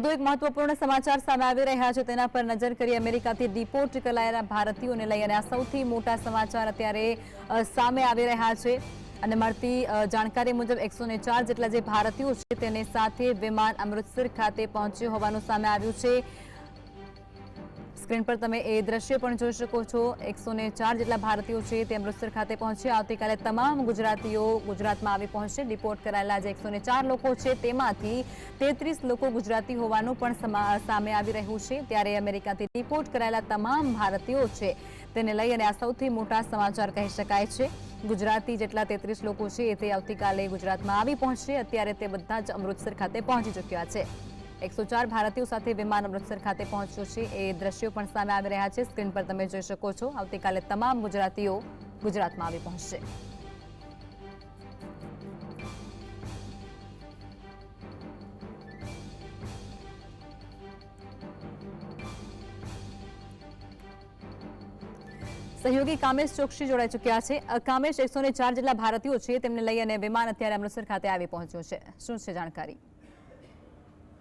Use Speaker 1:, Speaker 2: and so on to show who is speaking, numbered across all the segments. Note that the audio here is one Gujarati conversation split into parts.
Speaker 1: વધુ એક મહત્વપૂર્ણ સમાચાર સામે આવી રહ્યા છે. તેના પર નજર કરી અમેરિકાથી ડિપોર્ટ કરાયેલા ભારતીયોને લઈ અને આ સૌથી મોટા સમાચાર અત્યારે સામે આવી રહ્યા છે. અને મળતી જાણકારી મુજબ એકસો ચાર જેટલા જે ભારતીયો છે, તેને સાથે વિમાન અમૃતસર ખાતે પહોંચ્યું હોવાનું સામે આવ્યું છે. સ્ક્રીન પર તમે એ દ્રશ્ય પણ જોઈ શકો છો. એકસો ચાર જેટલા ભારતીયો છે તે અમૃતસર ખાતે પહોંચ્યા. આવતીકાલે તમામ ગુજરાતીઓ ગુજરાતમાં આવી પહોંચશે. ડિપોર્ટ કરાયેલા જે એકસો ચાર લોકો છે તેમાંથી તેત્રીસ લોકો ગુજરાતી હોવાનું પણ સમા- આવી રહ્યું છે. ત્યારે અમેરિકાથી ડિપોર્ટ કરાયેલા તમામ ભારતીયો છે તેને લઈ અને આ સૌથી મોટા સમાચાર કહી શકાય છે. ગુજરાતી જેટલા તેત્રીસ લોકો છે તે આવતીકાલે ગુજરાતમાં આવી પહોંચશે. અત્યારે તે બધા જ અમૃતસર ખાતે પહોંચી ચૂક્યા છે. એકસો ચાર ભારતીયો સાથે વિમાન અમૃતસર ખાતે પહોંચ્યું છે. એ દ્રશ્યો પણ સામે આવી રહ્યા છે. સ્ક્રીન પર તમે જોઈ શકો છો. આવતીકાલે તમામ ગુજરાતીઓ ગુજરાતમાં આવી પહોંચશે. સહયોગી કામેશ ચોકસી જોડાઈ ચૂક્યા છે. કામેશ એકસો ચાર જેટલા ભારતીયો છે. તેમને લઈ અને વિમાન અત્યારે અમૃતસર ખાતે આવી પહોંચ્યું છે. શું છે જાણકારી?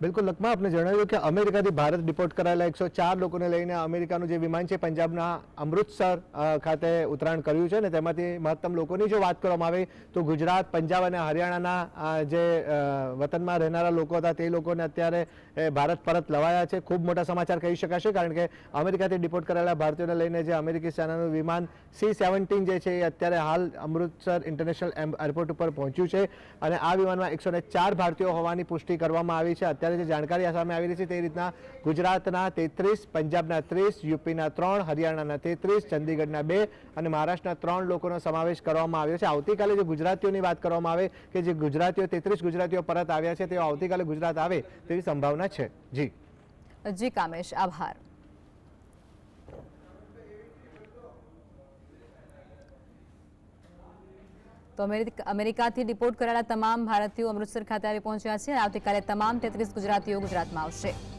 Speaker 2: બિલકુલ લખમાં આપને જણાવ્યું કે અમેરિકાથી ભારત ડિપોર્ટ કરાયેલા એકસો ચાર લોકોને લઈને અમેરિકાનું જે વિમાન છે પંજાબના અમૃતસર ખાતે ઉતરાણ કર્યું છે ને તેમાંથી મહત્તમ લોકોની જો વાત કરવામાં આવે તો ગુજરાત, પંજાબ અને હરિયાણાના જે વતનમાં રહેનારા લોકો હતા તે લોકોને અત્યારે ભારત પરત લવાયા છે. ખૂબ મોટા સમાચાર કહી શકાશે કારણ કે અમેરિકાથી ડિપોર્ટ કરાયેલા ભારતીયોને લઈને જે અમેરિકી સેનાનું વિમાન સી સેવન્ટીન જે છે એ અત્યારે હાલ અમૃતસર ઇન્ટરનેશનલ એરપોર્ટ ઉપર પહોંચ્યું છે અને આ વિમાનમાં એકસો ચાર ભારતીયો હોવાની પુષ્ટિ કરવામાં આવી છે. અત્યારે જે જાણકારી સામે આવી રહી છે તે રીતના ગુજરાતના તેત્રીસ, પંજાબના ત્રીસ, યુપીના ત્રણ, હરિયાણાના તેત્રીસ, ચંદીગઢના બે અને મહારાષ્ટ્રના ત્રણ લોકોનો સમાવેશ કરવામાં આવ્યો છે. આવતીકાલે જે ગુજરાતીઓની વાત કરવામાં આવે કે જે ગુજરાતીઓ, તેત્રીસ ગુજરાતીઓ પરત આવ્યા છે, તેઓ આવતીકાલે ગુજરાત આવે તેવી સંભાવના છે. જી.
Speaker 1: જી કામેશ, આભાર. તો અમેરિક- અમેરિકાથી ડિપોર્ટ કરાયેલા તમામ ભારતીયો અમૃતસર ખાતે આવી પહોંચ્યા છે આવતીકાલે તમામ તેત્રીસ ગુજરાતીઓ ગુજરાતમાં આવશે.